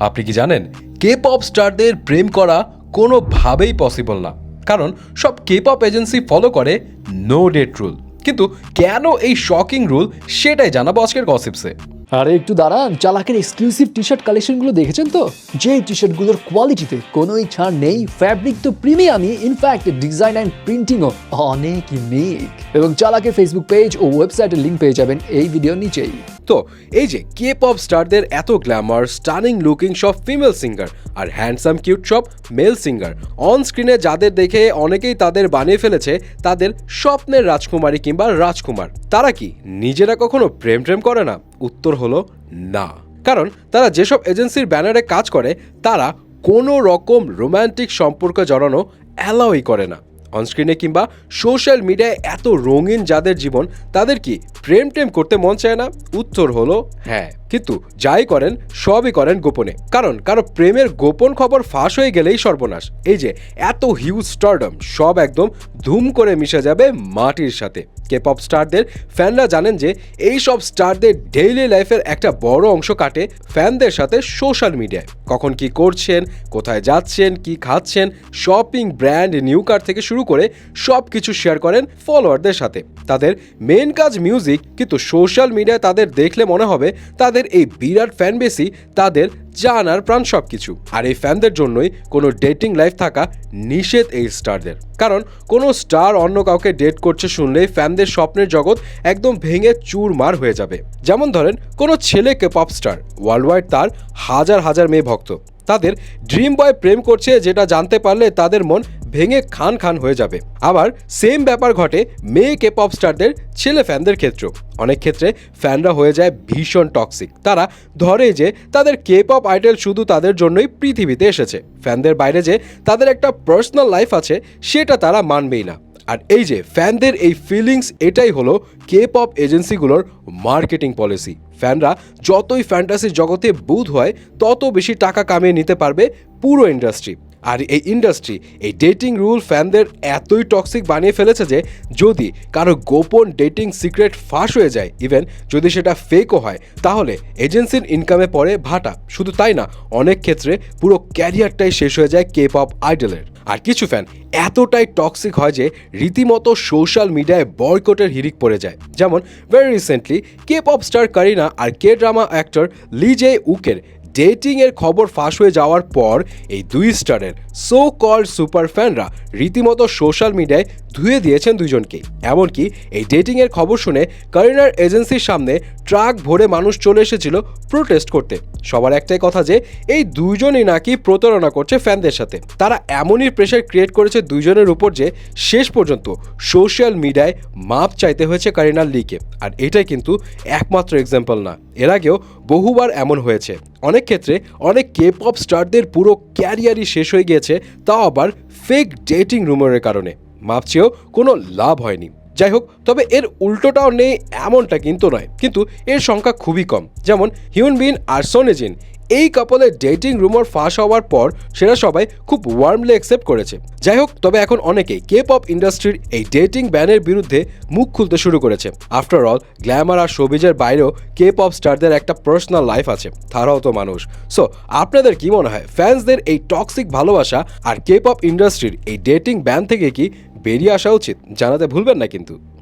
আপনি কি জানেন কে পপ স্টারদের প্রেম করা কোনোভাবেই পসিবল না। কারণ সব কে পপ এজেন্সি ফলো করে নো ডেট রুল কিন্তু কেন এই শকিং রুল সেটাই জানাব আজকের গসিপসে আরে একটু দাঁড়ান, চালাকের এক্সক্লুসিভ টি শার্ট কালেকশনগুলো দেখেছেন তো? যে টি শার্টগুলোর কোয়ালিটিতে কোনোই ছাড় নেই ফ্যাব্রিক তো প্রিমিয়ামই ইনফ্যাক্ট ডিজাইন অ্যান্ড প্রিন্টিংও অনেক ইউনিক এবং চালাকের ফেসবুক পেজ ও ওয়েবসাইটের লিঙ্ক পেয়ে যাবেন এই ভিডিওর নিচেই। তো, এই যে কে পপ স্টারদের এত গ্ল্যামার স্টানিং লুকিং সব ফিমেল সিঙ্গার আর হ্যান্ডসাম কিউট সব মেল সিঙ্গার অন স্ক্রিনে যাদের দেখে অনেকেই তাদের বানিয়ে ফেলেছে, তাদের স্বপ্নের রাজকুমারী কিংবা রাজকুমার। তারা কি নিজেরা কখনো প্রেম প্রেম করে না? উত্তর হলো না। কারণ তারা যেসব এজেন্সির ব্যানারে কাজ করে, তারা কোনো রকম রোম্যান্টিক সম্পর্ক জড়ানো অ্যালাউই করে না। অনস্ক্রিনে কিংবা সোশ্যাল মিডিয়ায় এত রঙিন যাদের জীবন, তাদের কি প্রেম টেম করতে মন চায় না? উত্তর হলো হ্যাঁ। কিন্তু যাই করেন, সবই করেন গোপনে। কারণ কারও প্রেমের গোপন খবর ফাঁস হয়ে গেলেই সর্বনাশ। এই যে, এত হিউজ স্টারডম সব একদম ধুম করে মিশে যাবে মাটির সাথে। কে পপ স্টারদের ফ্যানরা জানেন যে, এই সব স্টারদের ডেইলি লাইফের একটা বড় অংশ কাটে ফ্যানদের সাথে সোশ্যাল মিডিয়ায় কখন কি করছেন, কোথায় যাচ্ছেন, কি খাচ্ছেন শপিং ব্র্যান্ড নিউ কার থেকে শুরু করে সব কিছু শেয়ার করেন ফলোয়ারদের সাথে। তাদের মেন কাজ মিউজিক কিন্তু সোশ্যাল মিডিয়ায় তাদের দেখলে মনে হবে তাদের এই বিরাট ফ্যান বেসি তাদের জানার প্রাণ সব কিছু আর এই ফ্যানদের জন্যই কোনো ডেটিং লাইফ থাকা নিষেধ এই স্টারদের। কারণ কোনো স্টার অন্য কাউকে ডেট করছে শুনলেই ফ্যানদের স্বপ্নের জগৎ একদম ভেঙে চুরমার হয়ে যাবে। যেমন ধরেন, কোনো ছেলেকে পপ স্টার ওয়ার্ল্ড ওয়াইড তার হাজার হাজার মেয়ে ভক্ত। তাদের ড্রিম বয় প্রেম করছে যেটা জানতে পারলে তাদের মন ভেঙে খান খান হয়ে যাবে। আবার সেম ব্যাপার ঘটে মেয়ে কে পপ স্টারদের ছেলে ফ্যানদের ক্ষেত্রেও। অনেক ক্ষেত্রে ফ্যানরা হয়ে যায় ভীষণ টক্সিক তারা ধরে যে তাদের কে পপ আইডল শুধু তাদের জন্যই পৃথিবীতে এসেছে। ফ্যানদের বাইরে যে তাদের একটা পার্সোনাল লাইফ আছে, সেটা তারা মানবেই না। আর এই যে ফ্যানদের এই ফিলিংস এটাই হলো কে পপ এজেন্সিগুলোর মার্কেটিং পলিসি ফ্যানরা যতই ফ্যান্টাসির জগতে বুধ হয়, তত বেশি টাকা কামিয়ে নিতে পারবে পুরো ইন্ডাস্ট্রি আর এই ইন্ডাস্ট্রি এই ডেটিং রুল ফ্যানদের এতই টক্সিক বানিয়ে ফেলেছে যে যদি কারও গোপন ডেটিং সিক্রেট ফাঁস হয়ে যায় ইভেন যদি সেটা ফেকও হয়, তাহলে এজেন্সির ইনকামে পড়ে ভাটা। শুধু তাই না, অনেক ক্ষেত্রে পুরো ক্যারিয়ারটাই শেষ হয়ে যায় কে পপ আইডলের আর কিছু ফ্যান এতটাই টক্সিক হয় যে রীতিমতো সোশ্যাল মিডিয়ায় বয়কটের হিরিক পড়ে যায়। যেমন very recently K pop star Karina আর K drama actor Lee Jae উকের dating এর খবর ফাঁস হয়ে যাওয়ার পর এই দুই স্টারের সো কল সুপার ফ্যানরা রীতিমতো সোশ্যাল মিডিয়ায় ধুয়ে দিয়েছেন দুজনকে। এমনকি এই ডেটিং এর খবর শুনে করিনার এজেন্সির সামনে ট্রাক ভরে মানুষ চলে এসেছিল প্রোটেস্ট করতে। সবার একটাই কথা যে, এই দুইজনই নাকি প্রতারণা করছে ফ্যানদের সাথে। তারা এমনই প্রেশার ক্রিয়েট করেছে দুইজনের উপর যে, শেষ পর্যন্ত সোশ্যাল মিডিয়ায় মাপ চাইতে হয়েছে কারিনার লিকে আর এটাই কিন্তু একমাত্র এক্সাম্পল না। এর আগেও বহুবার এমন হয়েছে। অনেক ক্ষেত্রে অনেক কে পপ স্টারদের পুরো ক্যারিয়ারই শেষ হয়ে গিয়েছে, তাও আবার ফেক ডেটিং রুমারের কারণে। মাপ চেয়েও কোনো লাভ হয়নি। যাই হোক, তবে এর উল্টোটাও নেই, এমনটা কিন্তু নয়। কিন্তু এর সংখ্যা খুবই কম। যেমন হিউন বিন আর সোনেজিন এই কাপলের ডেটিং রুমর ফাঁস হওয়ার পর সেটা সবাই খুব ওয়ার্মলি অ্যাকসেপ্ট করেছে। যাই হোক, তবে এখন অনেকেই কে পপ ইন্ডাস্ট্রির এই ডেটিং ব্যানের বিরুদ্ধে মুখ খুলতে শুরু করেছে। আফটার অল গ্ল্যামার আর শোবিজের বাইরেও কে পপ স্টারদের একটা পার্সোনাল লাইফ আছে। তারাও তো মানুষ। সো আপনাদের কি মনে হয় ফ্যান্সদের এই টক্সিক ভালোবাসা আর কে পপ ইন্ডাস্ট্রির এই ডেটিং ব্যান থেকে কি বেরিয়ে আসা উচিত জানাতে ভুলবেন না কিন্তু।